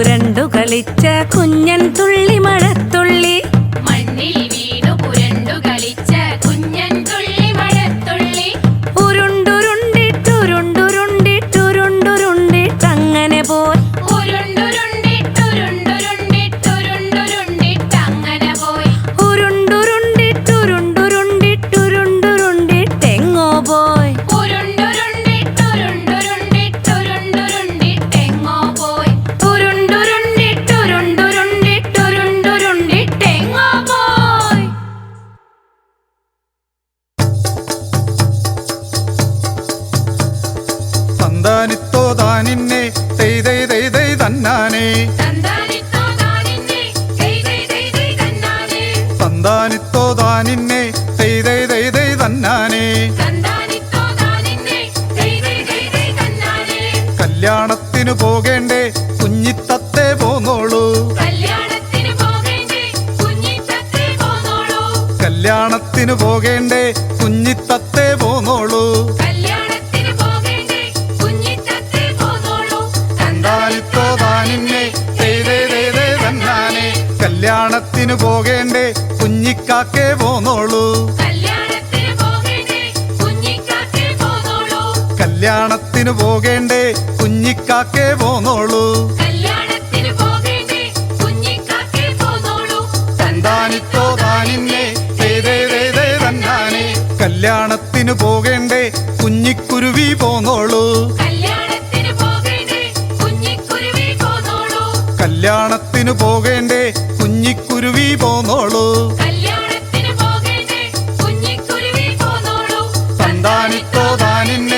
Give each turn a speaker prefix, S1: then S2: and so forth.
S1: പുരണ്ടു കളിച്ച കുഞ്ഞൻ തുള്ളി മഴത്തുള്ളി.
S2: മണ്ണിൽ
S3: താനിന്നെ തെയ്തൈ തെയ്തൈ തന്നാനേ.
S2: തന്താനിത്തോ താനിന്നെ
S3: തെയ്തൈ തെയ്തൈ തന്നാനേ. കല്യാണത്തിനു പോകേണ്ടേ കുഞ്ഞിത്തത്തെ പോന്നോളൂ.
S2: കല്യാണത്തിനു പോകേണ്ടേ കുഞ്ഞിത്തത്തെ പോന്നോളൂ.
S3: കല്യാണത്തിനു പോകേണ്ടേ കുഞ്ഞിക്കാക്കേ പോന്നോളൂ.
S2: കല്യാണത്തിന് പോകേണ്ടേ കുഞ്ഞിക്കാക്കെ പോന്നോളൂ.
S3: തന്താനിത്തോ താനിന്നെ തന്നാനെ കല്യാണത്തിനു പോകേണ്ടേ കുഞ്ഞിക്കുരുവി പോന്നോളൂ.
S2: കല്യാണത്തിന് പോകേണ്ടേ കുഞ്ഞിക്കുരുവി പോന്നോളൂ.
S3: സന്താനിത്തോ താനിൻ